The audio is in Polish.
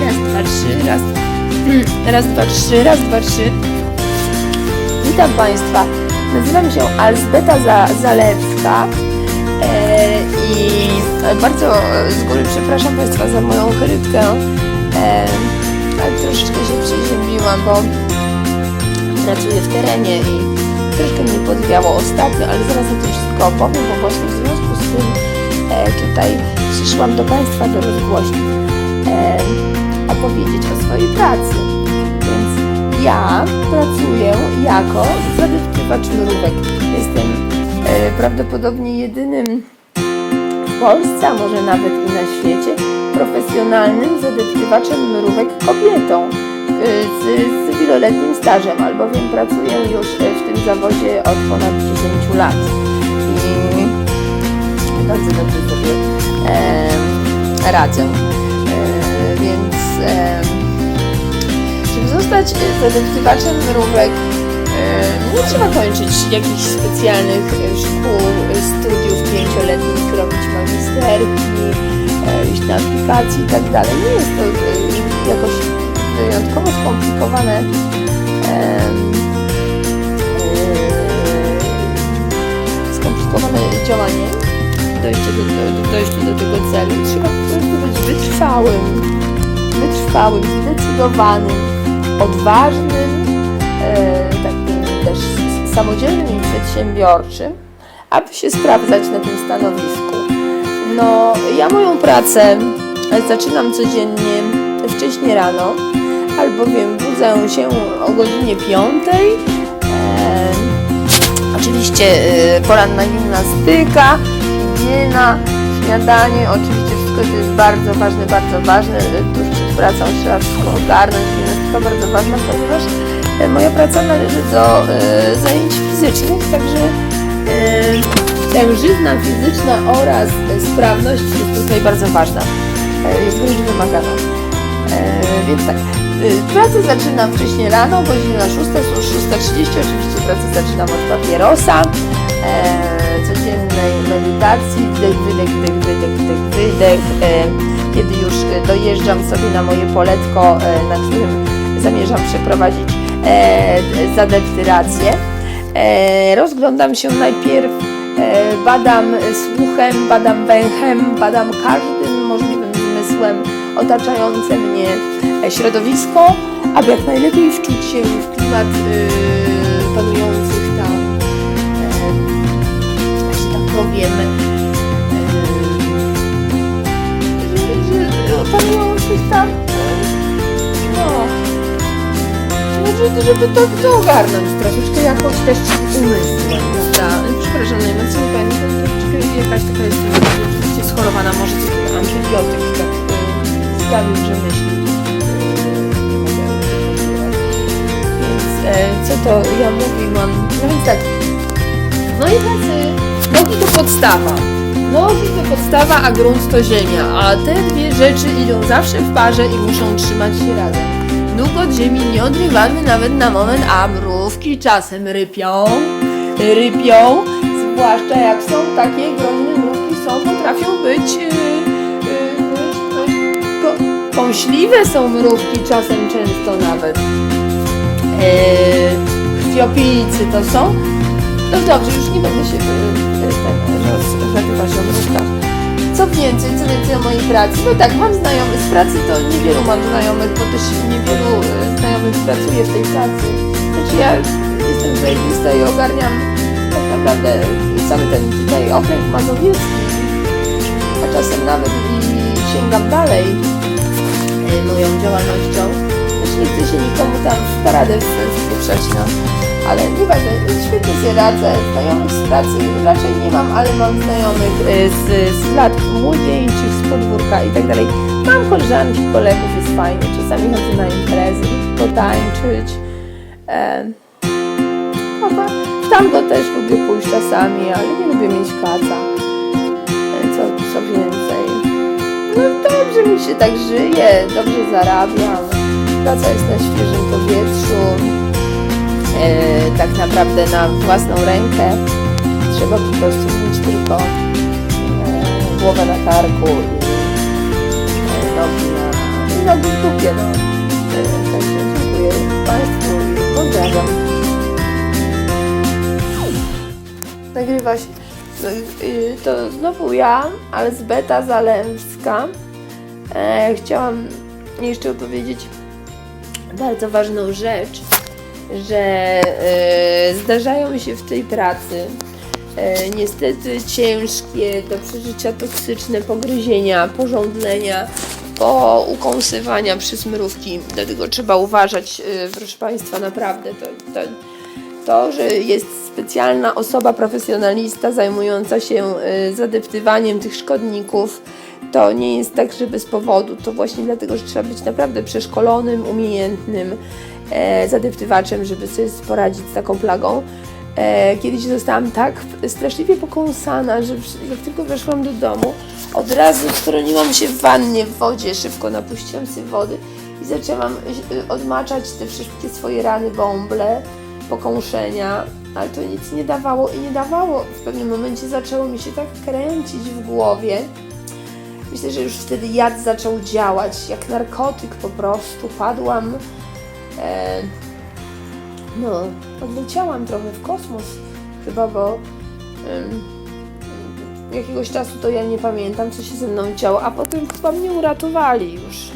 Raz, dwa, trzy, raz. Raz, dwa, trzy, raz, dwa, trzy. Witam Państwa. Nazywam się Alzbeta Za Zalewska e, i bardzo z góry przepraszam Państwa za moją chrypkę, e, ale troszeczkę się przeziębiłam, bo pracuję w terenie i troszkę mnie podwiało ostatnio, ale zaraz o tym wszystko opowiem, bo właśnie w związku z tym e, tutaj przyszłam do Państwa do rozgłośni e, opowiedzieć o swojej pracy. Więc ja pracuję jako zadeptywacz mrówek. Jestem e, prawdopodobnie jedynym w Polsce, a może nawet i na świecie, profesjonalnym zadeptywaczem mrówek kobietą e, z, z wieloletnim stażem, albowiem pracuję już w tym zawodzie od ponad 10 lat. Bardzo dobrze sobie e, radzę. E, więc e, żeby zostać zadeptywaczem mrówek, e, nie trzeba kończyć jakichś specjalnych e, szkół, e, studiów pięcioletnich, robić magisterki, e, iść na aplikacje i tak dalej. Nie jest to e, jakoś wyjątkowo skomplikowane. e, skomplikowane działanie dojście do, do, do tego celu. Trzeba po prostu być wytrwałym, wytrwałym, zdecydowanym, odważnym, e, takim też samodzielnym i przedsiębiorczym, aby się sprawdzać na tym stanowisku. No, ja moją pracę zaczynam codziennie wcześnie rano, albowiem budzę się o godzinie 5. E, oczywiście e, poranna gimnastyka, higiena, śniadanie, oczywiście wszystko to jest bardzo ważne, bardzo ważne. Tuż przed pracą trzeba wszystko ogarnąć, gimnastyka bardzo ważna, ponieważ e, moja praca należy do e, zajęć fizycznych, także e, tężyzna fizyczna oraz sprawność jest tutaj bardzo ważna. Jest wręcz wymagana. Więc tak, pracę zaczynam wcześniej rano, godzina 6, już 6.30, oczywiście pracę zaczynam od papierosa, codziennej medytacji, wdech, wydech, wdech, wydech, wdech, wydech. E, kiedy już e, dojeżdżam sobie na moje poletko, e, na którym zamierzam przeprowadzić zadeptyrację, rozglądam się najpierw, badam słuchem, badam węchem, badam każdym możliwym zmysłem otaczające mnie środowisko, aby jak najlepiej wczuć się w klimat że, że panujących tam, no, no, że- żeby to, to ogarnąć troszeczkę jakoś też umysłem, prawda? Przepraszam, najmocniej pani to troszeczkę jakaś taka jest rzeczywiście schorowana, może taki antybiotyk tak sprawił, że myśli. Więc e, co to ja mówiłam? No więc tak, w mojej pracy nogi to podstawa. Nogi to podstawa, a grunt to ziemia, a te dwie rzeczy idą zawsze w parze i muszą trzymać się razem. Nóg od ziemi nie odrywamy nawet na moment, a mrówki czasem rypią, rypią, zwłaszcza jak są takie groźne mrówki są, potrafią być, yy, ko- kąśliwe są mrówki czasem często nawet. Yy, krwiopijcy to są. No dobrze, już nie będę się ten, rozgadywać o mrówkach. Co więcej, co więcej o mojej pracy? No tak, mam znajomych z pracy, to niewielu mam znajomych, bo też niewielu e, znajomych pracuje w tej pracy. Znaczy ja jestem zajebista i ogarniam tak naprawdę cały ten tutaj okręg mazowiecki, a czasem nawet i sięgam dalej e, moją działalnością. Znaczy nie chcę się nikomu tam w paradę wpieprzać, no. Ale nieważne, świetnie sobie radzę, znajomych z pracy raczej nie mam, ale mam znajomych e, z, z lat młodzieńczych, z podwórka i tak dalej. Mam koleżanki, kolegów, jest fajnie, czasami chodzę na imprezy, potańczyć. E, w tango też lubię pójść czasami, ale nie lubię mieć kaca. E, co, co więcej. No dobrze mi się tak żyje, dobrze zarabiam. Praca jest na świeżym powietrzu. E, tak naprawdę na własną rękę. Trzeba po prostu mieć tylko e, głowę na karku i nogi na, i nogi w dupie, no. E, Także dziękuję Państwu i pozdrawiam. Nagrywa się. No, To znowu ja, Elżbieta Zalewska. E, chciałam jeszcze opowiedzieć bardzo ważną rzecz, że e, zdarzają się w tej pracy e, niestety ciężkie do przeżycia toksyczne pogryzienia, porządlenia, po ukąsywania przez mrówki. Dlatego trzeba uważać, e, proszę Państwa, naprawdę to, to, to, że jest specjalna osoba, profesjonalista zajmująca się y, zadeptywaniem tych szkodników, to nie jest tak, że bez powodu. To właśnie dlatego, że trzeba być naprawdę przeszkolonym, umiejętnym e, zadeptywaczem, żeby sobie poradzić z taką plagą. E, kiedyś zostałam tak straszliwie pokąsana, że jak tylko weszłam do domu, od razu schroniłam się w wannie w wodzie, szybko napuściłam sobie wody i zaczęłam y, odmaczać te wszystkie swoje rany, bąble, pokąszenia, ale to nic nie dawało i nie dawało. W pewnym momencie zaczęło mi się tak kręcić w głowie. Myślę, że już wtedy jad zaczął działać, jak narkotyk po prostu. Padłam, e, no, odleciałam trochę w kosmos chyba, bo em, jakiegoś czasu to ja nie pamiętam, co się ze mną działo, a potem chyba mnie uratowali już.